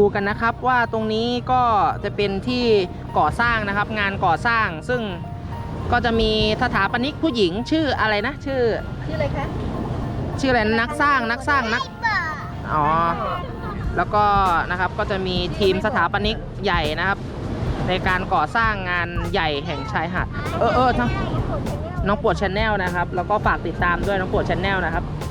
ดูกันนะครับ ว่าตรงนี้ก็จะเป็นที่ก่อสร้างนะครับ งานก่อสร้างซึ่งก็จะมีสถาปนิกผู้หญิงชื่ออะไรนะ ชื่อ ชื่ออะไรคะชื่ออะไรนะนักสร้างนักสร้างนักอ๋อแล้วก็นะครับก็จะมีทีมสถาปนิกใหญ่นะครับ ในการก่อสร้างงานใหญ่แห่งชายหาดเออเออทั้งน้องปวดชาแนลนะครับ แล้วก็ฝากติดตามด้วยน้องปวดชาแนลนะครับเ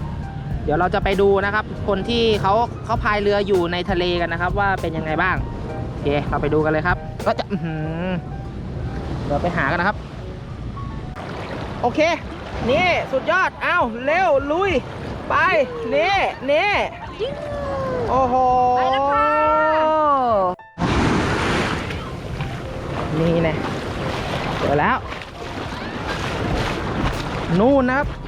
ดี๋ยวเราจะไปดูนะครับ คนที่เขาเขาพายเรืออยู่ในทะเลกันนะครับ ว่าเป็นยังไงบ้างโอเคเราไปดูกันเลยครับ ก็จะอื้อหือเดี๋ยวไปหากันนะครับ โอเค นี่สุดยอดเอ้าเร็วลุย ไปนี่นี่โอ้โหนี่น่เจอแล้ว นู่นนะครับ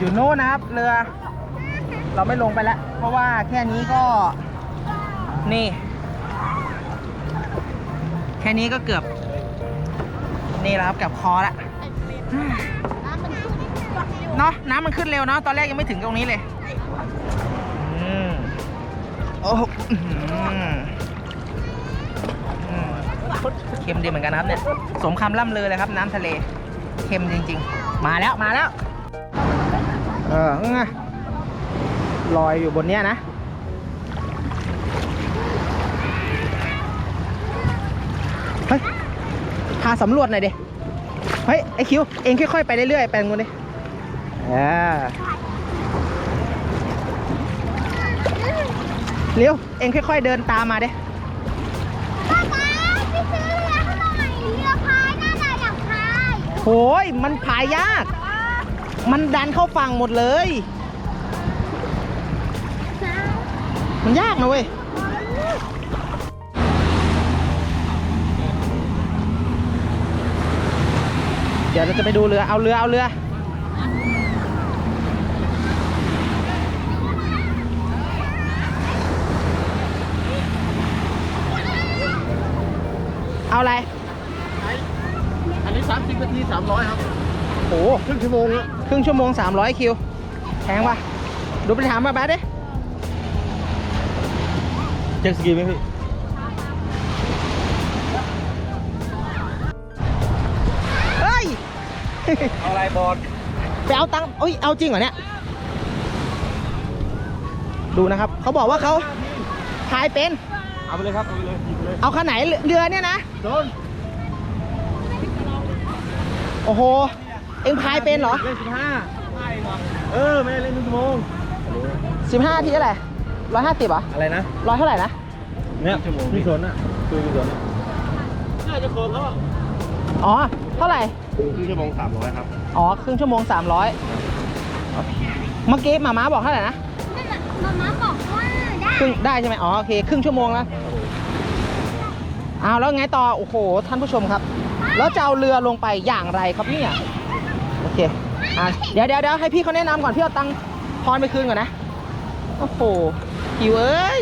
อยู่โน่นนะครับเรือ เราไม่ลงไปแล้ว เพราะว่าแค่นี้ก็ นี่ แค่นี้ก็เกือบ นี่แล้วครับเกือบคอแล้วเนาะน้ำมันขึ้นเร็วเนาะตอนแรกยังไม่ถึงตรงนี้เลยอืมโอ้โหอื้อหืออืมเค็มดีเหมือนกันนะครับเนี่ย สมคำล่ำเลือเลยครับ น้ำทะเล เค็มจริง ๆ มาแล้วมาแล้ว เออไงลอยอยู่บนเนี้ยนะ เฮ้ย พาสำรวจหน่อยดิ เฮ้ย ไอคิว เองค่อยๆไปเรื่อยๆ ไปงูดิอ่าเร็ว เองค่อยๆ เดินตามมาเด้ป๊าป๊าไปซื้อเรือให้หน่อยเรือพายน่าจะอยากพายโหยมันพายยาก มันดันเข้าฝั่งหมดเลย มันยากนะเว้ยเดี๋ยวเราจะไปดูเรือ เอาเรือ เอาเรือ เอาอะไร อันนี้ 30นาที300 ครับ โอ้ครึ่งชั่วโมงแล้วครึ่งชั่วโมง 300 คิว แพงปะดูไปถามมาแบ๊ดดิเจ็กสกีไหมพี่เฮ้ยเอาอะไรบอลไปเอาตังค์เอ้ยเอาจริงเหรอเนี่ย ดูนะครับ เขาบอกว่าเขาพายเป็น เอาไปเลยครับ เอาไปเลยหยิบไปเลย เอาคันไหนเรือเรือเนี่ยนะ โดน โอ้โห เอ็งพายเป็นเหรอ เล่น15เออไม่ได้เล่นครึ่งชั่วโมง15ทีเท่าไหร่ร้อยห้าสิบเหรออะไรนะร้อยเท่าไหร่นะ เนี่ยพี่สนอะคือพี่สนน่าจะโคนแล้วอ๋อ เท่าไหร่ ครึ่งชั่วโมง300ครับอ๋อ ครึ่งชั่วโมง300เมื่อกี้หมาม้าบอกเท่าไหร่นะนั่นแหละมาม่าบอกว่าได้ครึ่งได้ใช่ไหมอ๋อ โอเค ครึ่งชั่วโมงแล้วเอาแล้วไงต่อ โอ้โห ท่านผู้ชมครับ แล้วจะเอาเรือลงไปอย่างไรครับเนี่ยโอ เคอะเดี๋ยวเดี๋ยวเดี๋ยวให้พี่เขาแนะนำก่อนพี่เอาตังค์ทอนไปคืนก่อนนะ โอ้โหหิวเอ้ย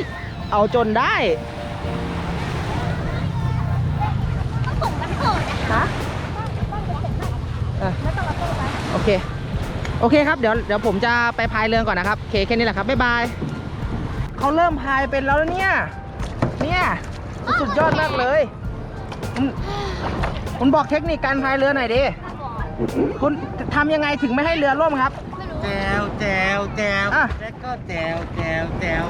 เอาจนได้ต้องส่งมันเกิดนะฮะเออโอเค โอเคครับ เดี๋ยวเดี๋ยวผมจะไปพายเรือก่อนนะครับโอเคแค่นี้แหละครับ บ๊ายบาย เขาเริ่มพายเป็นแล้วเนี่ย เนี่ย สุดยอดมากเลย คุณบอกเทคนิคการพายเรือหน่อยดิ คุณทำยังไงถึงไม่ให้เรือล่มครับ แจวแจวแจวอะ แล้วก็แจวแจวแจว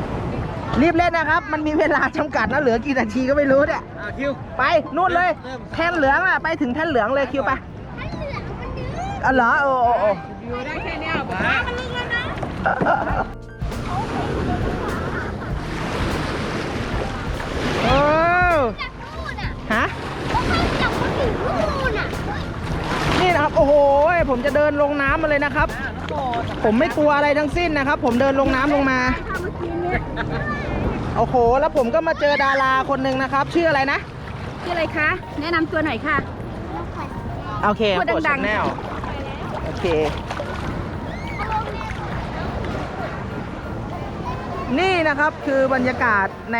รีบเล่นนะครับ มันมีเวลาจำกัดนะเหลือกี่นาทีก็ไม่รู้เนี่ย อะคิว ไปนู่นเลยเริ่ม แท่นเหลืองอะ ไปถึงแท่นเหลืองเลยคิวไปให้เหลืองมันดื้ออ๋อเหรอโอ้โอ้โอ้มันลึกแล้วนะโอ้จากนู่นอะฮะ โอ้โห ผมจะเดินลงน้ำมาเลยนะครับ ผมไม่กลัวอะไรทั้งสิ้นนะครับ ผมเดินลงน้ำลงมา โอ้โห แล้วผมก็มาเจอดาราคนหนึ่งนะครับ ชื่ออะไรนะ ชื่ออะไรคะ แนะนำตัวหน่อยค่ะ โอเคพูดังๆ แนวโอเค นี่นะครับคือบรรยากาศใน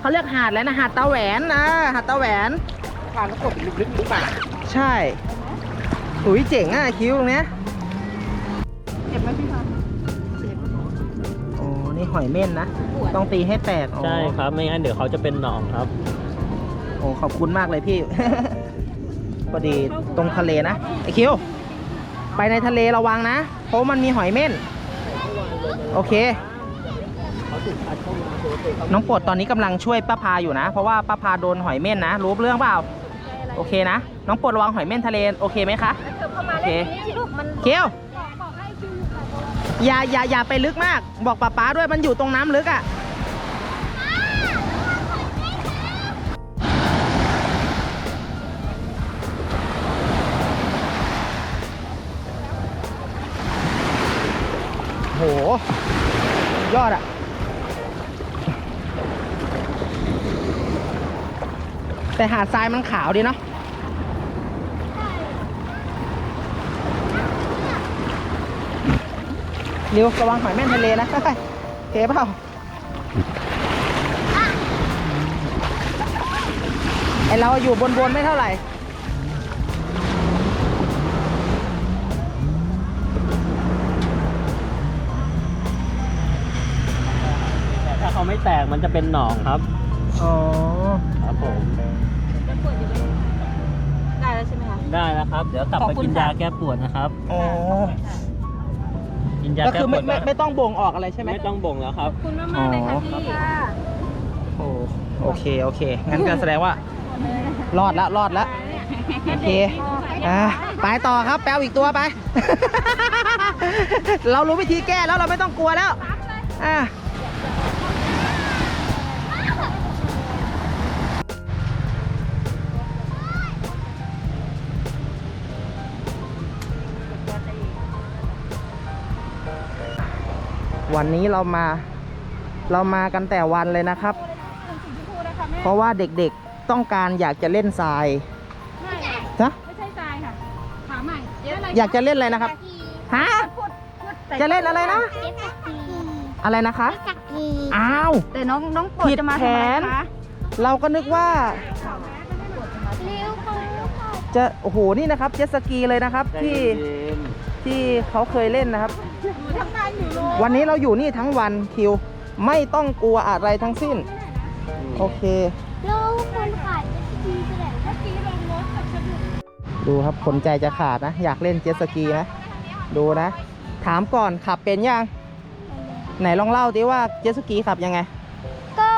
เขาเรียกหาดแล้วนะหาดตาแหวนนะหาดตาแหวน ทางก็กลึกๆหรือเปล่า ใช่ หุยเจ๋งอะคิ้วตรงเนี้ยเจ็บไหมพี่คะโอ้นี่หอยเม่นนะ ต้องตีให้แตกอ๋อใช่ครับ ไม่งั้นเดี๋ยวเขาจะเป็นหนองครับ โอ้ขอบคุณมากเลยพี่ พอดีตรงทะเลนะไอคิวไปในทะเลระวังนะ เพราะมันมีหอยเม่น โอเค น้องปวดตอนนี้กำลังช่วยป้าพาอยู่นะ เพราะว่าป้าพาโดนหอยเม่นนะ รู้เรื่องเปล่า โอเคนะ น้องปวดระวังหอยเม่นทะเลโอเคไหมคะโอเคเคียวอย่าอย่าอย่าไปลึกมาก บอกป้าป๊าด้วยมันอยู่ตรงน้ำลึกอะ่ะโหยอดอะแต่หาดทรายมันขาวดีเนาะ ร็วระวังหอยแม่นทะเลนะโอเคเปล่าไอเราอยู่บนบนๆไม่เท่าไหร่ แต่ถ้าเขาไม่แตกมันจะเป็นหนองครับอ๋อครับผมได้แล้วใช่ไหมคะ ได้แล้วครับ เดี๋ยวกลับขอบไปคุณกินค่ะยาแก้ปวดนะครับ อ๋อ กินยาก็แก้คือปไม่วดไม่นะไม่ต้องบ่งออกอะไรใช่ไหม ไม่ต้องบ่งแล้วครับ คุณมากๆเลยค่ะพี่ โอ้โอเค โอเค งั้นก็แสดงว่า รอดแล้วรอดแล้วโอเคอ่าไปต่อครับแปลวอีกตัวไป เรารู้วิธีแก้แล้วเราไม่ต้องกลัวแล้วอ่า วันนี้เรามาเรามากันแต่วันเลยนะครับ เพราะว่าเด็กๆต้องการอยากจะเล่นทรายไม่นะไม่ใช่ทรายค่ะถามใหม่เดี๋ยวอะไรอยากจะเล่นอะไรนะครับฮะพูดพูดแต่จะเล่นอะไรนะเจ็ตสกีอะไรนะคะสกีอ้าวแต่น้องน้องโปรดผิดจะมาแผทำไมนคะเราก็นึกว่าเร็วค่ะจะโอ้โหนี่นะครับ เจ็ตสกีเลยนะครับที่ ที่เขาเคยเล่นนะครับทำการอยู่เลยวันนี้เราอยู่นี่ทั้งวันคิว ไม่ต้องกลัวอะไรทั้งสิ้น โอเคเราคนขายเจ็ตสกีแสดงเจ็ตสกีลงรถกับฉันดูครับคนใจจะขาดนะ อยากเล่นเจ็ตสกีนะดูนะ ถามก่อนขับเป็นยัง ไหนลองเล่าดิว่าเจ็ตสกีขับยังไงก็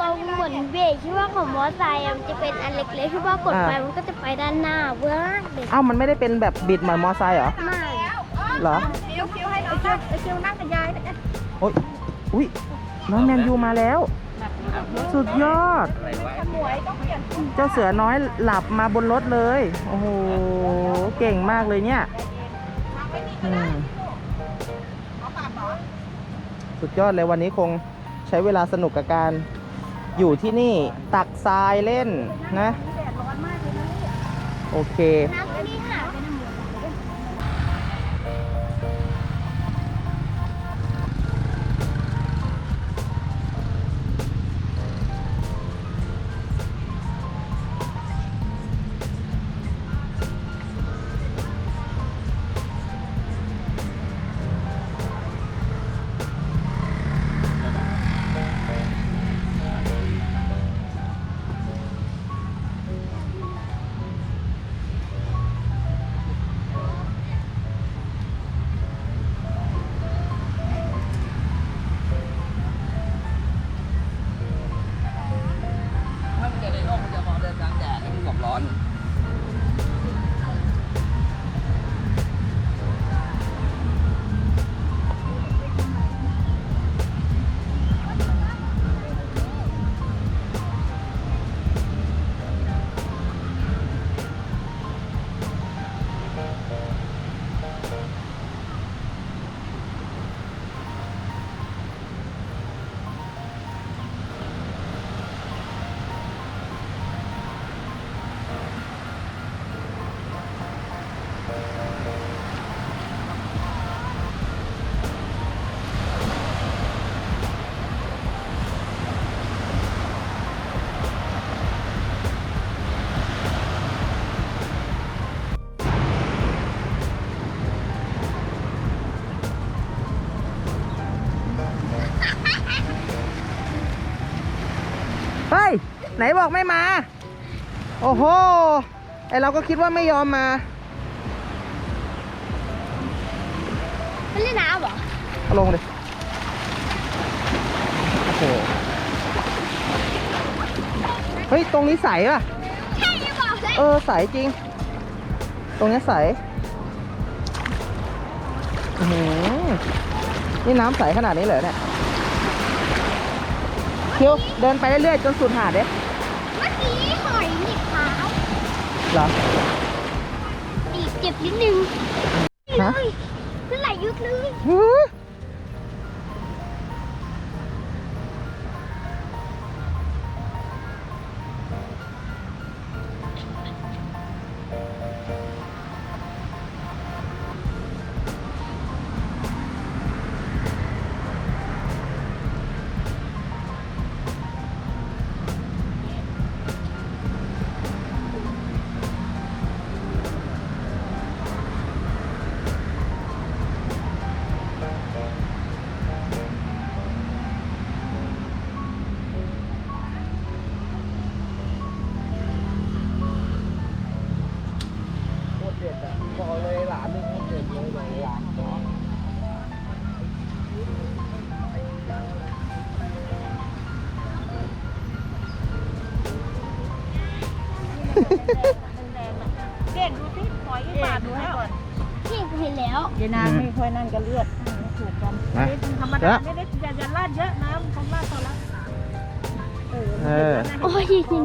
ตรงเหมือนเบรกที่ว่าของมอเตอร์ไซค์อะมันจะเป็นอันเล็กๆที่ว่ากดไปอ่ามัมันก็จะไปด้านหน้าเบื้องเด็กเอ้ามันไม่ได้เป็นแบบบิดเหมือนมอไซค์เหรอมาก เหรอคิวคิวให้ไอคิวไอคิวนั่งกับยายนะโอ๊ยอุ้ยน้องแมนยูมาแล้ว สุดยอดเจ้าเสือน้อยหลับมาบนรถเลย โอ้โห เก่งมากเลยเนี่ยอืมสุดยอดเลยวันนี้คงใช้เวลาสนุกกับการอยู่ที่นี่ตักทรายเล่นนะโอเค น้ำนี่ค่ะเป็นหมู ร้อน ไหนบอกไม่มา โอ้โห ไอเราก็คิดว่าไม่ยอมมา มันเล่นน้ำเหรอเอาลงเลยโอ้โห เฮ้ย ตรงนี้ใสป่ะ ใช่หรือเปล่าเลยเออ ใสจริง ตรงนี้ใสอื้อหือนี่น้ำใสขนาดนี้เลยเนี่ยคิวเดินไปเรื่อยๆจนสุดหาดเด้เมื่อกี้หอยหนีบเท้า เหรอหนีบเจ็บนิดนึงฮะเฮ้ยมันไหลยุบเลย เด่นดูสิหอยบาดดูให้ก่อนพี่เห็นแล้วยายนางไม่ค่อยนั่นก็เลือดถูกกันมาธรรมดาไม่ได้อย่าอย่าลาดเยอะน้ำเขาลาดพอละเอเออโอ้ยจริง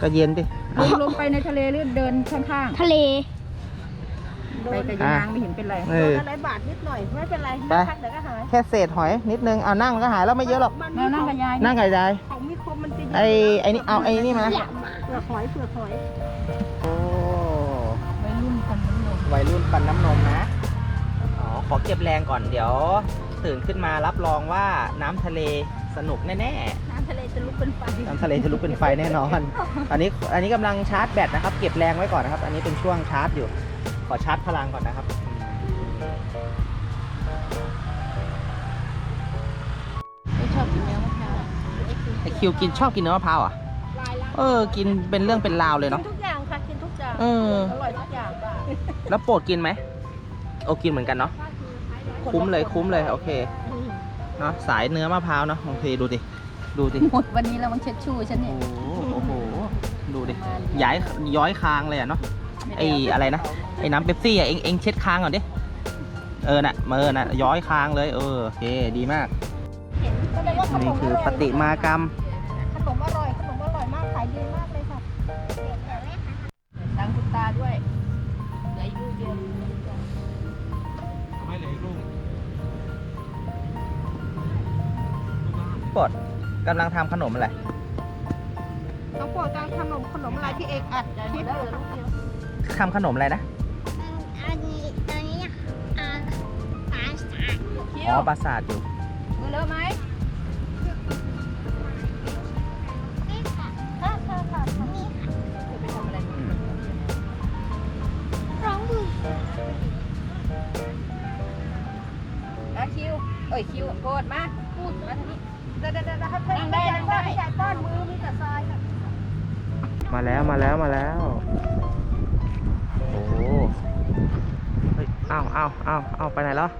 ก็เย็นดิลงลงไปในทะเลหรือเดินข้างทะเลๆไปกับยายนางไม่เห็นเป็นไรเอโดอนอะไรบาดนิดหน่อยไม่เป็นไรไปพักเดี๋ยวก็หายแค่เศษหอยนิดนึงเอานั่งก็หายแล้วไม่เยอะหรอกมานั่งกับยายนั่งกับยายของมีคมมันจะไอ้ไอ้นี่เอาไอ้นี่มาอยากมาเปลือกหอยเปลือกหอย วัยรุ่นปันน้ำนมนะ อ๋อ ขอเก็บแรงก่อนเดี๋ยว ตื่นขึ้นมารับรองว่าน้ำทะเลสนุกแน่น้ำทะเลจะลุกเป็นไฟๆน้ำทะเลจะลุกเป็นไฟแน่นอน อันนี้อันนี้กำลังชาร์จแบตนะครับ เก็บแรงไว้ก่อนนะครับ อันนี้เป็นช่วงชาร์จอยู่ ขอชาร์จพลังก่อนนะครับ ไม่ชอบกินเนื้อมะพร้าวไอคิวกินชอบกินเนื้อมะพร้าวอะ ลายละเออ กินเป็นเรื่องเป็นราวเลยกินเนาะ ทุกอย่างค่ะ กินทุกอย่าง เออ อร่อยทุกอย่าง แล้วโปรดกินไหมโอกินเหมือนกันเนาะคุ้มเลยคุ้มเลยโอเคเนาะสายเนื้อมะพร้าวเนาะโอเคดูดิดูดิหมดวันนี้แล้วมันเช็ดชูฉันโอ้เนี่ยโหโอ้โหดูดิย้ายย้อยคางเลยอะเนาะไอ้อะไรนะไอ้น้ำเป๊ปซี่อะเอ็งเอ็งเช็ดคางก่อนดิเออน่ะเออน่ะย้อยคางเลยเออโอเคดีมากเห็นแสดงว่าขนนี่มคือร่ยปฏิมากรรมขนม ปดกำลังทำขนมอะไร น้องโปรดจะขนมขนมอะไรที่เอกอัดคลิปเหลือลูกเดียวทำขนมอะไรนะ อันนี้อันนี้อ่าปลาสาดคิอ๋วอปราสาทอยู่ มือเลอะไหมนี่ค่ะค่ะค่ะค่ะนี่ค่ะจะไปทำอะไรอืมร้องมืออะคิว เอ้ยคิวโกรธมาพูดมาทางนี้ เดี๋ยวเดี๋ยวเดี๋ยวนั่งได้นั่งได้ใหญ่ป้อนมือมีแต่ทรายค่ะมาแล้วมาแล้วมาแล้ว โอ้โหเฮ้ยอ้าวอ้าวอ้าวอ้าวไปไหนแล้ว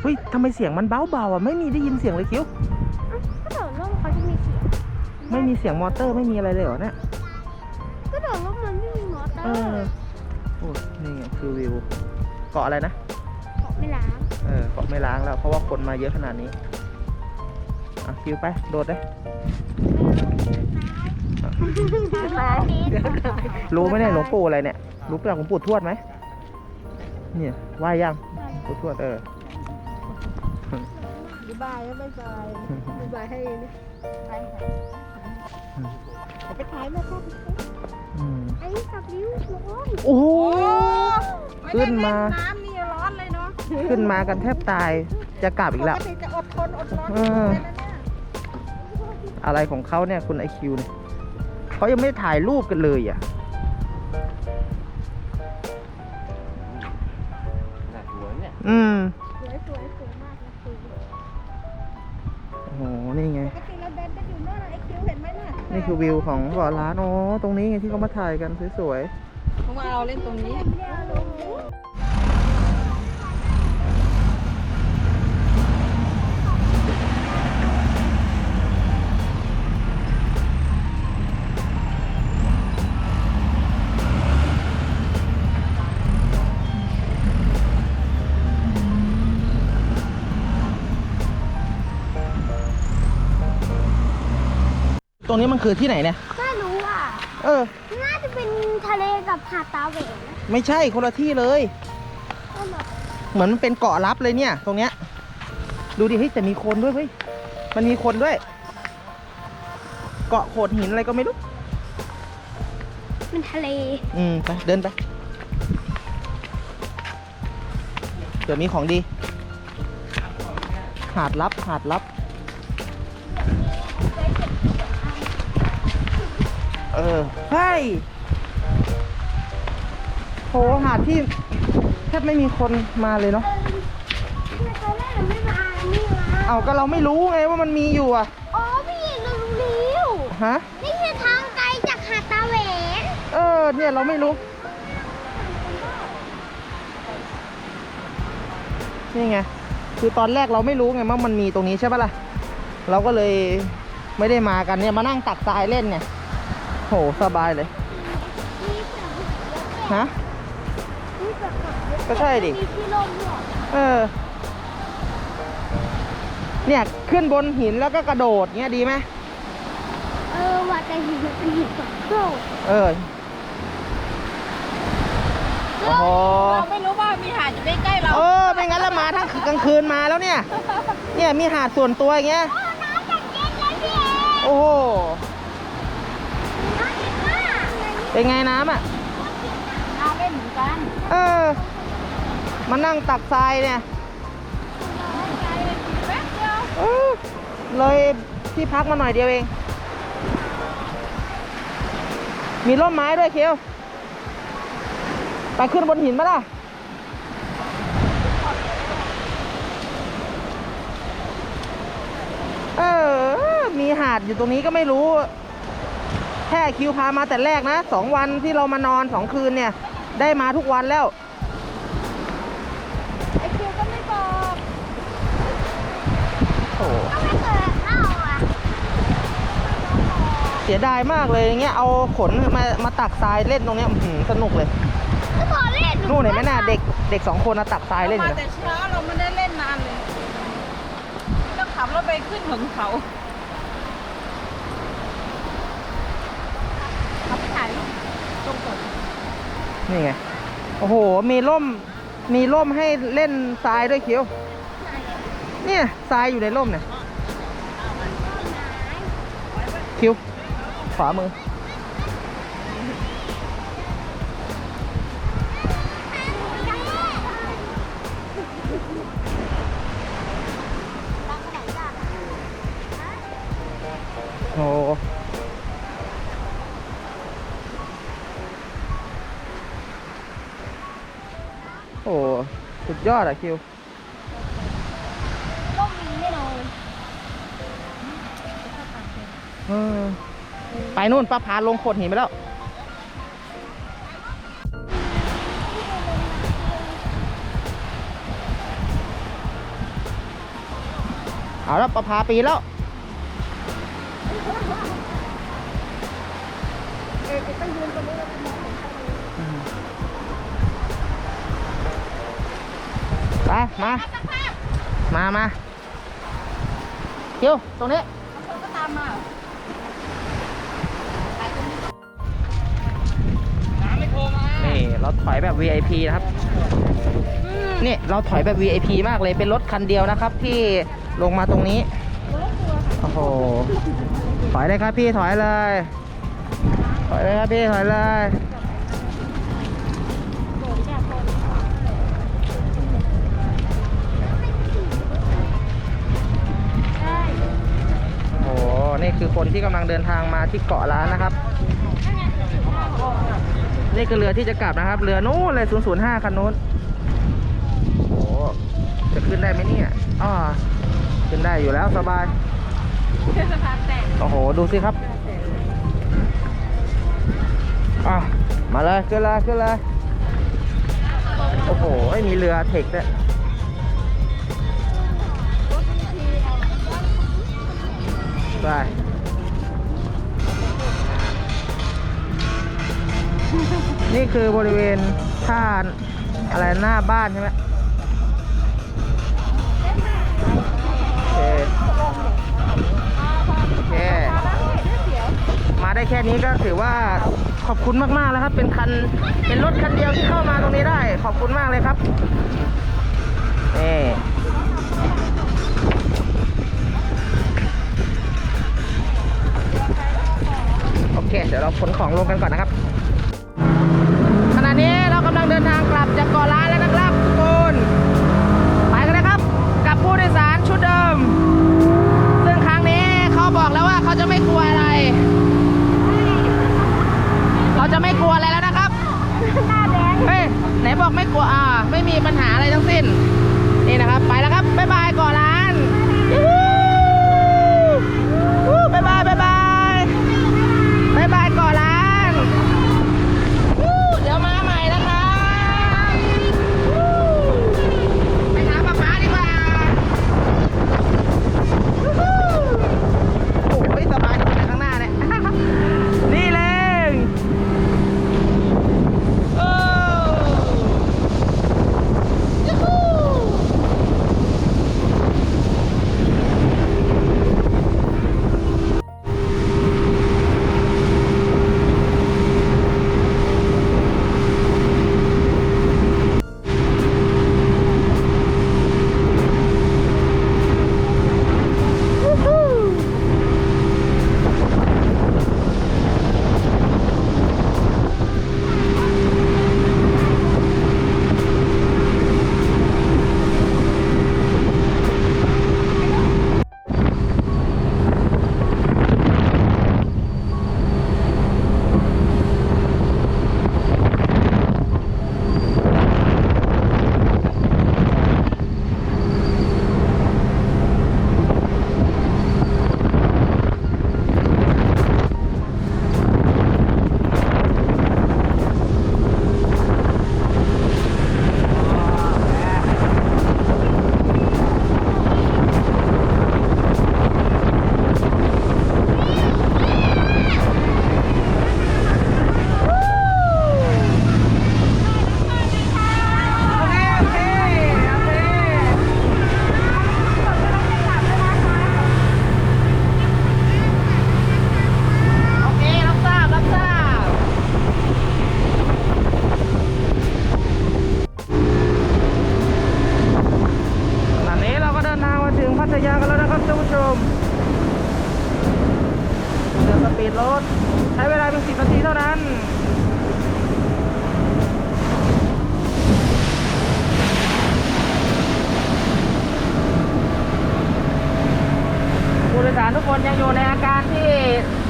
เฮ้ยทำไมเสียงมันเบาเบาๆอะไม่มีได้ยินเสียงเลยคิวกระโดดร่มเขาจะมีเสียงไม่มีเสียงมอเตอร์ไม่มีอะไรเลยเหรอเนี่ย กระโดดร่มมันไม่มีมอเตอเออร์โอ้ยนี่ไงคือวิว เกาะอะไรนะ เกาะไม่ล้าง เออ เกาะไม่ล้างแล้ว เพราะว่าคนมาเยอะขนาดนี้ อะคิวไป โดดเลยปลาดีรู้ไหมเนี่ยหลวงปู่อะไรเนี่ย รู้จักหลวงปู่ทวดไหมเนี่ยไหว้ยังหลวงปู่ทวดเออบ๊ายบายบ๊ายบายบ๊ายบายให้นี่ไปค่ะไปถ่ายแม่พ่ออืมไอ้สับลิ้วร้อนโอ้โหไม่ขึ้ได้นเล่นมาน้ำนี่ร้อนเลยเนาะขึ้นมากันแทบตายจะกลับอีกแล้วปติจะอดทนอดร้อนเออเลยนะเนี่ยอะไรของเขาเนี่ยคุณไอคิวเนี่ยเขายังไม่ได้ถ่ายรูปกันเลยอะน่าสวยเนี่ยอืมสวยสวยสวยมากเลยคือโอ้โหนี่ไง ปกติเราเดินจะอยู่โน่นน่ะไอ้คิวเห็นไหมน่ะนี่คือวิวของเกาะล้านอ๋อตรงนี้ไงที่เขามาถ่ายกันสวยเพราะว่าเราเล่นตรงนี้ๆ ตรงนี้มันคือที่ไหนเนี่ยไม่รู้อะ เออ น่าจะเป็นทะเลกับหาดตาเหวนะไม่ใช่คนละที่เลยก็แบบเหมือนมันเป็นเกาะลับเลยเนี่ย ตรงเนี้ย ดูดิเฮ้ยแต่มีคนด้วยเฮ้ยมันมีคนด้วย เกาะโขดหินอะไรก็ไม่รู้เป็นทะเล อืมไปเดินไปเดี๋ยวมีของดี หาดลับหาดลับ เออ เฮ้ยโหหาดที่แทบไม่มีคนมาเลยเนาะ ทำไมตอนแรกเราไม่มานี่วะเอาก็เราไม่รู้ไงว่ามันมีอยู่อะ อ๋อพี่เอกเรารู้แล้วฮะ นี่คือทางไกลจากหาดตาเหวนเออ เนี่ยเราไม่รู้ นี่ไง คือตอนแรกเราไม่รู้ไงว่ามันมีตรงนี้ใช่ปะล่ะ เราก็เลยไม่ได้มากันเนี่ยมานั่งตักทรายเล่นเนี่ย โหสบายเลยมีเสือเยอะฮะมีเสือเยอะก็ใช่ดิ มีที่ร่มด้วยเออ เนี่ย ขึ้นบนหินแล้วก็กระโดดเงี้ยดีไหมเออว่าแต่หินมันเป็นหินสองโครกเออ โอ้โห เราไม่รู้ว่ามีหาดอยู่ใกล้ๆเราเออ ไม่งั้นเรามาทั้งกลางคืนมาแล้วเนี่ย เนี่ยมีหาดส่วนตัวอย่างเงี้ยโอ้ เป็นไงน้ำอะน้าเล่นเหมือนกันเออมานั่งตักทรายเนี่ยใจเลยกินแป๊บเดียวเออเลยที่พักมาหน่อยเดียวเอง มีร่มไม้ด้วยเคียวไปขึ้นบนหินมาล่ะ เออ มีหาดอยู่ตรงนี้ก็ไม่รู้แค่คิวพามาแต่แรกนะสองวันที่เรามานอนสองคืนเนี่ย ได้มาทุกวันแล้ว ไอคิวก็ไม่บอกโอ้ก็ไม่เคยเข้าอะเสียดายมากเลยอย่างเงี้ยเอาขนมามาตักทรายเล่นตรงเนี้ยอื้อหือสนุกเลย ก็ขอเล่นนู่นเห็นไหมน่ะเด็กเด็กสองคนนะตักทรายเล่นอมายู่แต่นะเช้าเราไม่ได้เล่นนานเลยต้องขับรถไปขึ้นถึงเขาเขาไปถ่ายรูปตรงก่อ นี่ไง โอ้โห มีร่ม มีร่มให้เล่นทรายด้วยคิวเนี่ยทรายอยู่ในร่มเนี่ยคิวขวามือ โอ้ โหโอ้โหสุดยอดอะคิวก็มีแน่นอนเออไปนู่นป้าพาลงโขดหินไปแล้ว เอาแล้วป้าพาปีนแล้วไป มามามาคิวตรงนี้คนก็ตามมานี่เราถอยแบบ VIP นะครับนี่เราถอยแบบ VIP มากเลยเป็นรถคันเดียวนะครับ ที่ลงมาตรงนี้โอ้โหถอยเลยครับพี่ถอยเลย ถอยเลยครับพี่ถอยเลย นี่คือคนที่กำลังเดินทางมาที่เกาะล้านนะครับ นี่คือเรือที่จะกลับนะครับ เรือนู้นเลย005คันนู้นโอ้โหจะขึ้นได้ไหมเนี่ยอ๋อขึ้นได้อยู่แล้วสบายเทศบาลแตกโอ้โห ดูสิครับอะมาเลยขึ้นเลยขึ้นเลยโอ้โหไม่มีเรือเทคด้วย ไปนี่คือบริเวณท่าอะไรหน้าบ้านใช่ไหมโอเคโอเค มาได้แค่นี้ก็ถือว่าขอบคุณมากๆแล้วครับ เป็นคัน เป็นรถคันเดียวที่เข้ามาตรงนี้ได้ ขอบคุณมากเลยครับนี่ เคเดี๋ยวเราขนของลงกันก่อนนะครับขณะนี้เรากำลังเดินทางกลับจากเกาะล้าน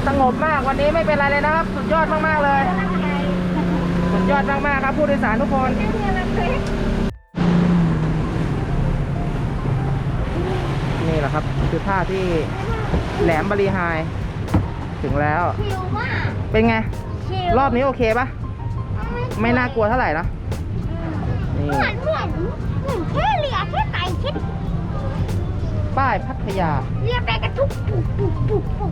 สงบมากวันนี้ไม่เป็นไรเลยนะครับ สุดยอดมากๆเลย สุดยอดมากๆครับผู้โดยสารทุกคนนี่แหละครับคือท่าที่แหลมบริหายถึงแล้วชิลมากเป็นไงชิลรอบนี้โอเคปะไม่น่ากลัวเท่าไหร่นะนี่เหมือนเหมือนเหมือนแค่เรือแค่ไต่แค่ป้ายพัทยาเรือไปกระทุกปุกปุกปุกปุก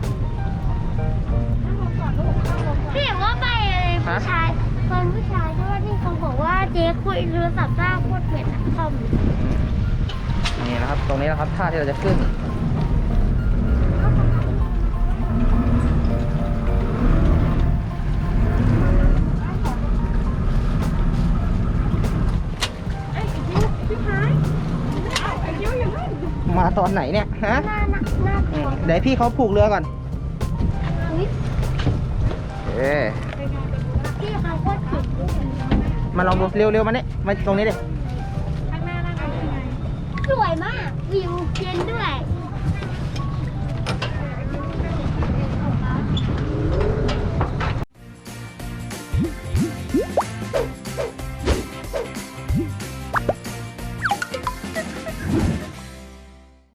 ไปอะไรผู้ชายคนผู้ชายใช่ไหมที่เขาบอกว่าเจ๊คุยเรือสับซ่าโคตรเผ็ดอะคอมนี่นะครับ ตรงนี้นะครับท่าที่เราจะขึ้นมาตอนไหนเนี่ยฮะน่าน่าน่ากอืลัวมเดี๋ยวพี่เขาผูกเรือก่อน อุ๊ยเอ๊ะ มาลองดูเร็วๆมาเนี่ยมาตรงนี้ดิ